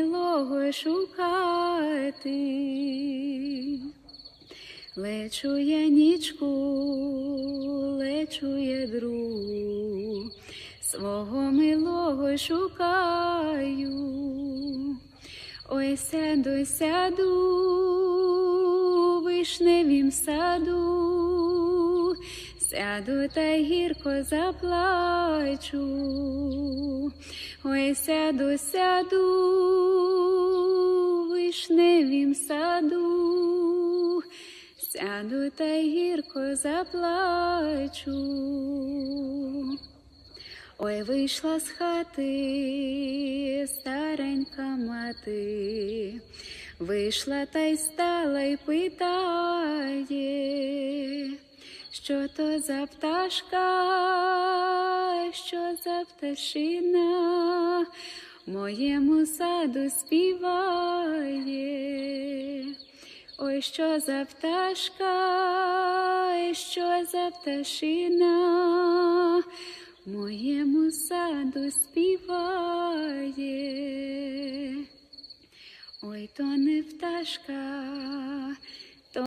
милого шукати. Лечу я нічку, лечу я другу, свого милого шукаю. Ой, сяду, сяду вишневім саду, сяду та гірко заплачу. Ой, сяду, сяду вишневім саду, сяду та гірко заплачу. Ой, вийшла з хати старенька мати, вийшла та й стала й питає, що то за пташка, що за пташина моєму саду співає. Ой, що за пташка, що за пташина моєму саду співає. Ой, то не пташка,